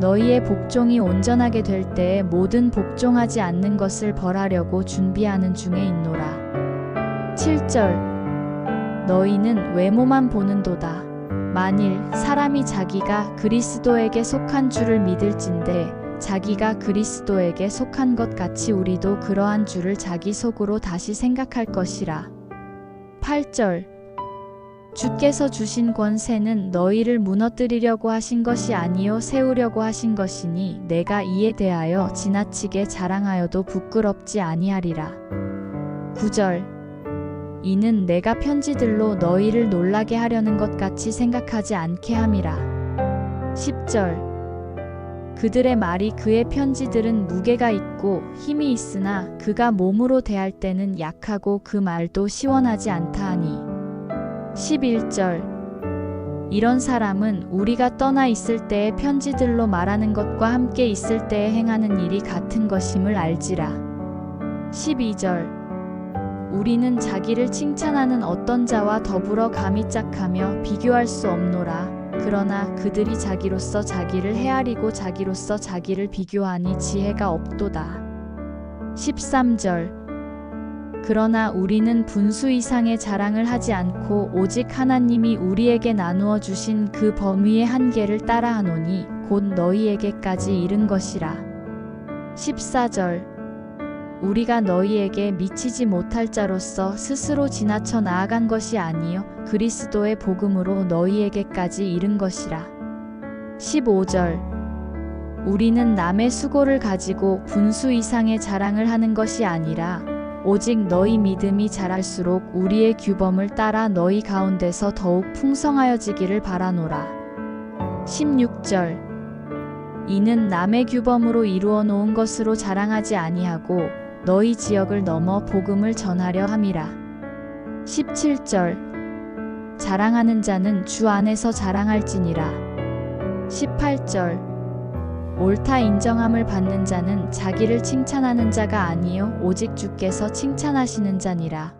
너희의 복종이 온전하게 될 때에 모든 복종하지 않는 것을 벌하려고 준비하는 중에 있노라. 7절. 너희는 외모만 보는도다. 만일 사람이 자기가 그리스도에게 속한 줄을 믿을진대 자기가 그리스도에게 속한 것 같이 우리도 그러한 줄을 자기 속으로 다시 생각할 것이라. 8절 주께서 주신 권세는 너희를 무너뜨리려고 하신 것이 아니요 세우려고 하신 것이니 내가 이에 대하여 지나치게 자랑하여도 부끄럽지 아니하리라. 9절 이는 내가 편지들로 너희를 놀라게 하려는 것 같이 생각하지 않게 함이라. 10절 그들의 말이 그의 편지들은 무게가 있고 힘이 있으나 그가 몸으로 대할 때는 약하고 그 말도 시원하지 않다 하니 11절 이런 사람은 우리가 떠나 있을 때의 편지들로 말하는 것과 함께 있을 때에 행하는 일이 같은 것임을 알지라. 12절 우리는 자기를 칭찬하는 어떤 자와 더불어 감히 짝하며 비교할 수 없노라. 그러나 그들이 자기로서 자기를 헤아리고 자기로서 자기를 비교하니 지혜가 없도다. 13절 그러나 우리는 분수 이상의 자랑을 하지 않고 오직 하나님이 우리에게 나누어 주신 그 범위의 한계를 따라하노니 곧 너희에게까지 이른 것이라. 14절 우리가 너희에게 미치지 못할 자로서 스스로 지나쳐 나아간 것이 아니요 그리스도의 복음으로 너희에게까지 이른 것이라. 15절 우리는 남의 수고를 가지고 분수 이상의 자랑을 하는 것이 아니라 오직 너희 믿음이 자랄수록 우리의 규범을 따라 너희 가운데서 더욱 풍성하여지기를 바라노라. 16절 이는 남의 규범으로 이루어 놓은 것으로 자랑하지 아니하고 너희 지역을 넘어 복음을 전하려 함이라. 17절 자랑하는 자는 주 안에서 자랑할지니라. 18절 옳다 인정함을 받는 자는 자기를 칭찬하는 자가 아니요 오직 주께서 칭찬하시는 자니라.